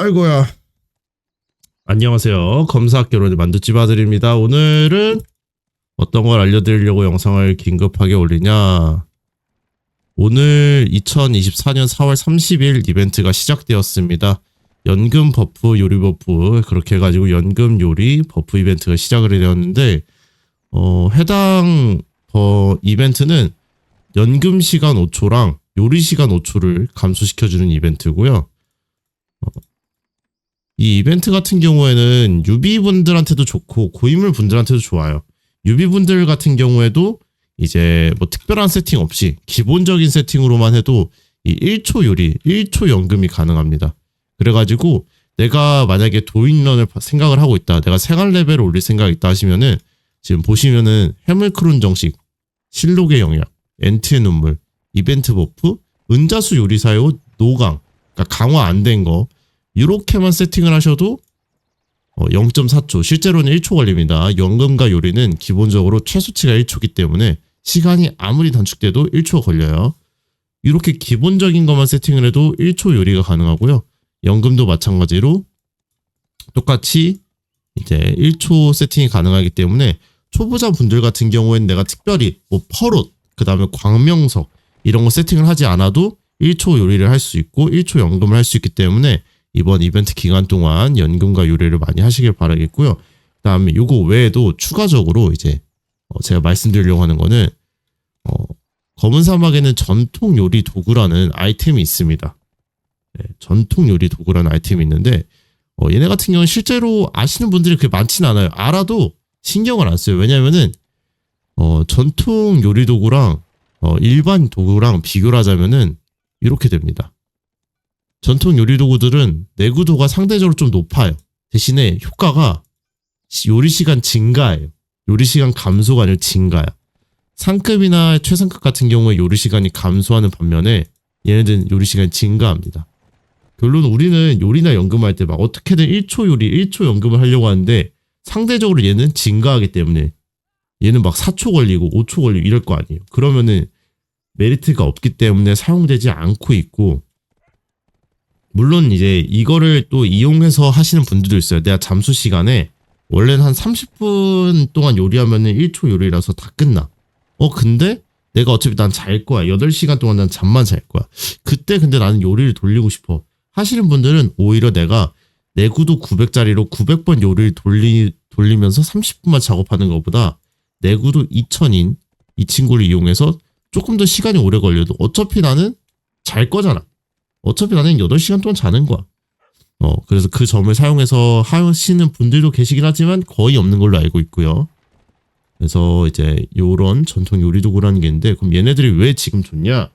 아이고야. 안녕하세요. 검사학교론의 만두집 아들입니다. 오늘은 어떤 걸 알려드리려고 영상을 긴급하게 올리냐. 오늘 2024년 4월 30일 이벤트가 시작되었습니다. 연금 버프, 요리 버프, 그렇게 해가지고 연금 요리 버프 이벤트가 시작을 되었는데, 어, 해당 어, 이벤트는 연금 시간 5초랑 요리 시간 5초를 감소시켜주는 이벤트고요. 어, 이 이벤트 같은 경우에는 유비분들한테도 좋고 고인물 분들한테도 좋아요. 유비분들 같은 경우에도 이제 뭐 특별한 세팅 없이 기본적인 세팅으로만 해도 이 1초 요리, 1초 연금이 가능합니다. 그래가지고 내가 만약에 도인런을 생각을 하고 있다. 내가 생활 레벨을 올릴 생각이 있다 하시면은 지금 보시면은 해물크론 정식, 실록의 영역, 엔트의 눈물, 이벤트 버프, 은자수 요리사요 노강, 그러니까 강화 안 된 거, 이렇게만 세팅을 하셔도 어, 0.4초, 실제로는 1초 걸립니다. 연금과 요리는 기본적으로 최소치가 1초기 때문에 시간이 아무리 단축돼도 1초 걸려요. 이렇게 기본적인 것만 세팅을 해도 1초 요리가 가능하고요. 연금도 마찬가지로 똑같이 이제 1초 세팅이 가능하기 때문에 초보자 분들 같은 경우에는 내가 특별히 뭐 펄옷, 그 다음에 광명석 이런 거 세팅을 하지 않아도 1초 요리를 할 수 있고 1초 연금을 할 수 있기 때문에 이번 이벤트 기간 동안 연금과 요리를 많이 하시길 바라겠고요. 그 다음에 요거 외에도 추가적으로 이제 어, 제가 말씀드리려고 하는 거는 어, 검은 사막에는 전통 요리 도구라는 아이템이 있습니다. 네, 전통 요리 도구라는 아이템이 있는데 어, 얘네 같은 경우는 실제로 아시는 분들이 그렇게 많지는 않아요. 알아도 신경을 안 써요. 왜냐면은 어, 전통 요리 도구랑 어, 일반 도구랑 비교를 하자면은 이렇게 됩니다. 전통 요리 도구들은 내구도가 상대적으로 좀 높아요. 대신에 효과가 시- 요리 시간 증가예요. 요리 시간 감소가 아니라 증가야. 상급이나 최상급 같은 경우에 요리 시간이 감소하는 반면에 얘네들은 요리 시간이 증가합니다. 결론 우리는 요리나 연금할 때 막 어떻게든 1초 요리, 1초 연금을 하려고 하는데 상대적으로 얘는 증가하기 때문에 얘는 막 4초 걸리고 5초 걸리고 이럴 거 아니에요. 그러면은 메리트가 없기 때문에 사용되지 않고 있고 물론 이제 이거를 또 이용해서 하시는 분들도 있어요. 내가 잠수 시간에 원래는 한 30분 동안 요리하면은 1초 요리라서 다 끝나. 어 근데 내가 어차피 난 잘 거야. 8시간 동안 난 잠만 잘 거야. 그때 근데 나는 요리를 돌리고 싶어. 하시는 분들은 오히려 내가 내구도 900짜리로 900번 요리를 돌리, 돌리면서 30분만 작업하는 것보다 내구도 2000인 이 친구를 이용해서 조금 더 시간이 오래 걸려도 어차피 나는 잘 거잖아. 어차피 나는 8시간 동안 자는 거야. 어, 그래서 그 점을 사용해서 하시는 분들도 계시긴 하지만 거의 없는 걸로 알고 있고요. 그래서 이제 요런 전통 요리 도구라는 게 있는데 그럼 얘네들이 왜 지금 좋냐?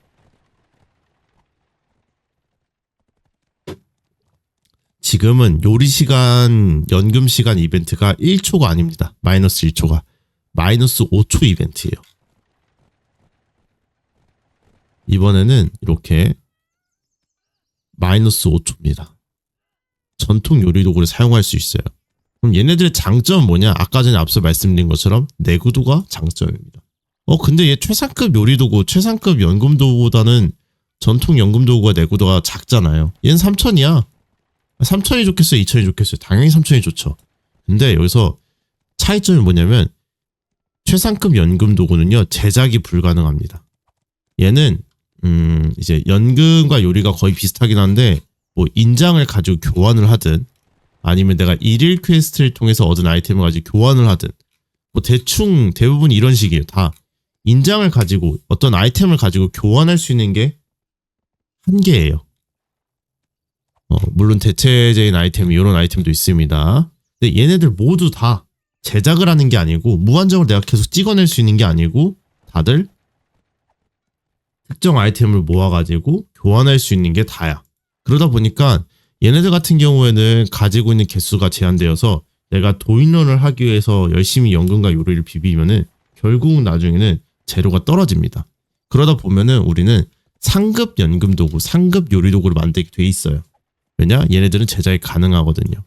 지금은 요리 시간, 연금 시간 이벤트가 1초가 아닙니다. 마이너스 1초가. 마이너스 5초 이벤트예요. 이번에는 이렇게 마이너스 5초입니다. 전통 요리 도구를 사용할 수 있어요. 그럼 얘네들의 장점은 뭐냐? 아까 전에 앞서 말씀드린 것처럼 내구도가 장점입니다. 어, 근데 얘 최상급 요리 도구, 최상급 연금 도구보다는 전통 연금 도구가 내구도가 작잖아요. 얘는 3000이야. 3000이 좋겠어요? 2000이 좋겠어요? 당연히 3000이 좋죠. 근데 여기서 차이점이 뭐냐면 최상급 연금 도구는요, 제작이 불가능합니다. 얘는 음, 이제 연금과 요리가 거의 비슷하긴 한데 뭐 인장을 가지고 교환을 하든 아니면 내가 일일 퀘스트를 통해서 얻은 아이템을 가지고 교환을 하든 뭐 대충 대부분 이런 식이에요. 다 인장을 가지고 어떤 아이템을 가지고 교환할 수 있는 게 한계예요. 어, 물론 대체제인 아이템 이런 아이템도 있습니다. 근데 얘네들 모두 다 제작을 하는 게 아니고 무한정으로 내가 계속 찍어낼 수 있는 게 아니고 다들 특정 아이템을 모아가지고 교환할 수 있는 게 다야. 그러다 보니까 얘네들 같은 경우에는 가지고 있는 개수가 제한되어서 내가 도인런을 하기 위해서 열심히 연금과 요리를 비비면은 결국 나중에는 재료가 떨어집니다. 그러다 보면은 우리는 상급 연금 도구, 상급 요리 도구를 만들게 돼 있어요. 왜냐? 얘네들은 제작이 가능하거든요.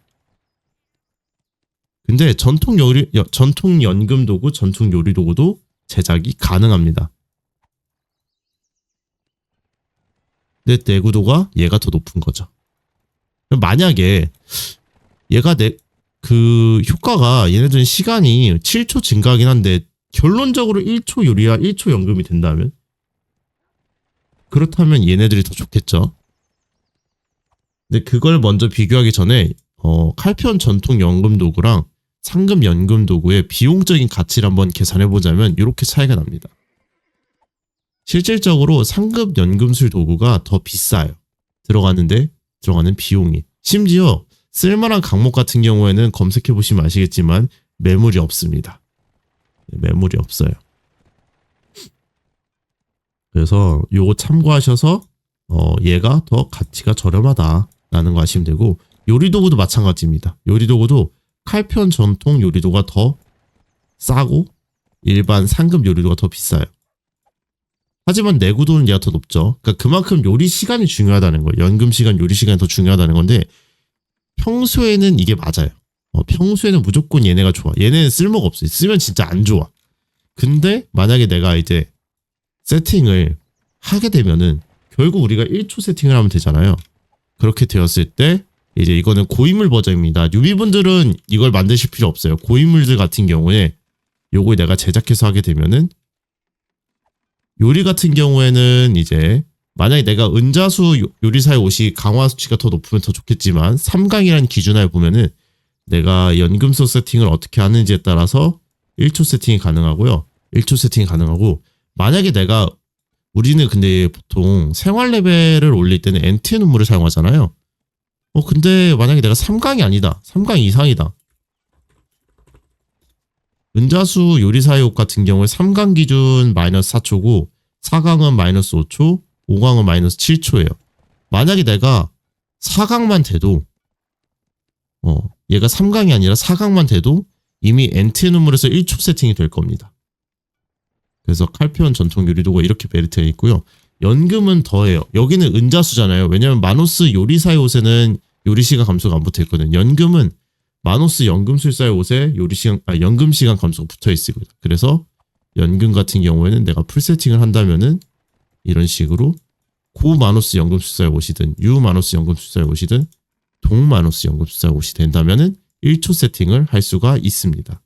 근데 전통 요리, 여- 전통 연금 도구, 전통 요리 도구도 제작이 가능합니다. 근데 내구도가 얘가 더 높은 거죠. 만약에 얘가 내 그 효과가 얘네들은 시간이 7초 증가하긴 한데 결론적으로 1초 요리야 1초 연금이 된다면 그렇다면 얘네들이 더 좋겠죠. 근데 그걸 먼저 비교하기 전에 어, 칼편 전통 연금 도구랑 상금 연금 도구의 비용적인 가치를 한번 계산해 보자면 이렇게 차이가 납니다. 실질적으로 상급 연금술 도구가 더 비싸요. 들어가는데 들어가는 비용이. 심지어 쓸만한 강목 같은 경우에는 검색해 보시면 아시겠지만 매물이 없습니다. 네, 매물이 없어요. 그래서 요거 참고하셔서 어 얘가 더 가치가 저렴하다라는 거 아시면 되고 요리 도구도 마찬가지입니다. 요리 도구도 칼편 전통 요리도가 더 싸고 일반 상급 요리도가 더 비싸요. 하지만 내구 도는 얘가 더 높죠. 그러니까 그만큼 요리 시간이 중요하다는 거예요. 연금 시간, 요리 시간이 더 중요하다는 건데 평소에는 이게 맞아요. 어, 평소에는 무조건 얘네가 좋아. 얘네는 쓸모가 없어요. 쓰면 진짜 안 좋아. 근데 만약에 내가 이제 세팅을 하게 되면은 결국 우리가 1초 세팅을 하면 되잖아요. 그렇게 되었을 때 이제 이거는 고인물 버전입니다. 뉴비분들은 이걸 만드실 필요 없어요. 고인물들 같은 경우에 요걸 내가 제작해서 하게 되면은 요리 같은 경우에는 이제 만약에 내가 은자수 요- 요리사의 옷이 강화 수치가 더 높으면 더 좋겠지만 3강이라는 기준하에 보면은 내가 연금소 세팅을 어떻게 하는지에 따라서 1초 세팅이 가능하고요. 1초 세팅이 가능하고 만약에 내가 우리는 근데 보통 생활 레벨을 올릴 때는 엔트의 눈물을 사용하잖아요. 어 근데 만약에 내가 3강이 아니다. 3강 이상이다. 은자수 요리사의 옷 같은 경우에 3강 기준 마이너스 4초고 4강은 마이너스 5초, 5강은 마이너스 7초예요. 만약에 내가 4강만 돼도 어 얘가 3강이 아니라 4강만 돼도 이미 엔트의 눈물에서 1초 세팅이 될 겁니다. 그래서 칼피온 전통 요리도가 이렇게 베르트에 있고요. 연금은 더해요. 여기는 은자수잖아요. 왜냐면 마노스 요리사의 옷에는 요리시간 감소가 안 붙어 있거든요. 연금은 마노스 연금술사의 옷에 요리 시간 아 연금 시간 감소가 붙어 있습니다. 그래서 연금 같은 경우에는 내가 풀 세팅을 한다면은 이런 식으로 고 마노스 연금술사의 옷이든 유 마노스 연금술사의 옷이든 동 마노스 연금술사의 옷이 된다면은 1초 세팅을 할 수가 있습니다.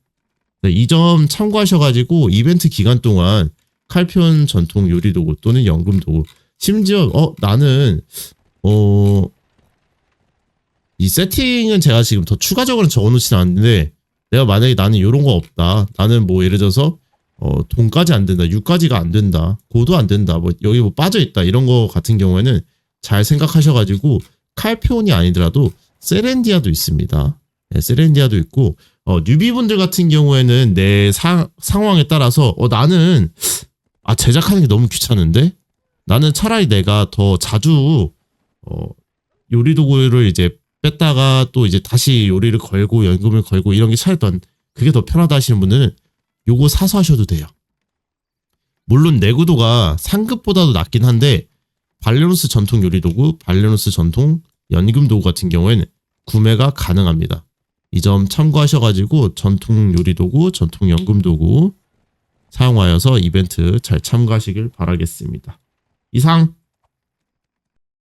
네, 이점 참고하셔가지고 이벤트 기간 동안 칼편 전통 요리 도구 또는 연금 도구 심지어 어 나는 어 이 세팅은 제가 지금 더 추가적으로 적어놓진 않는데 내가 만약에 나는 이런 거 없다. 나는 뭐 예를 들어서 어 돈까지 안 된다. 6까지가 안 된다. 고도 안 된다. 뭐 여기 뭐 빠져 있다. 이런 거 같은 경우에는 잘 생각하셔 가지고 칼피온이 아니더라도 세렌디아도 있습니다. 네, 세렌디아도 있고 어, 뉴비분들 같은 경우에는 내 사- 상황에 따라서 어, 나는 아 제작하는 게 너무 귀찮은데? 나는 차라리 내가 더 자주 어, 요리 도구를 이제 뺐다가 또 이제 다시 요리를 걸고 연금을 걸고 이런 게더 그게 더 편하다 하시는 분들은 요거 사서 하셔도 돼요. 물론 내구도가 상급보다도 낮긴 한데 발레노스 전통 요리 도구, 발레노스 전통 연금 도구 같은 경우에는 구매가 가능합니다. 이 점 참고하셔가지고 전통 요리 도구, 전통 연금 도구 사용하여서 이벤트 잘 참가하시길 바라겠습니다. 이상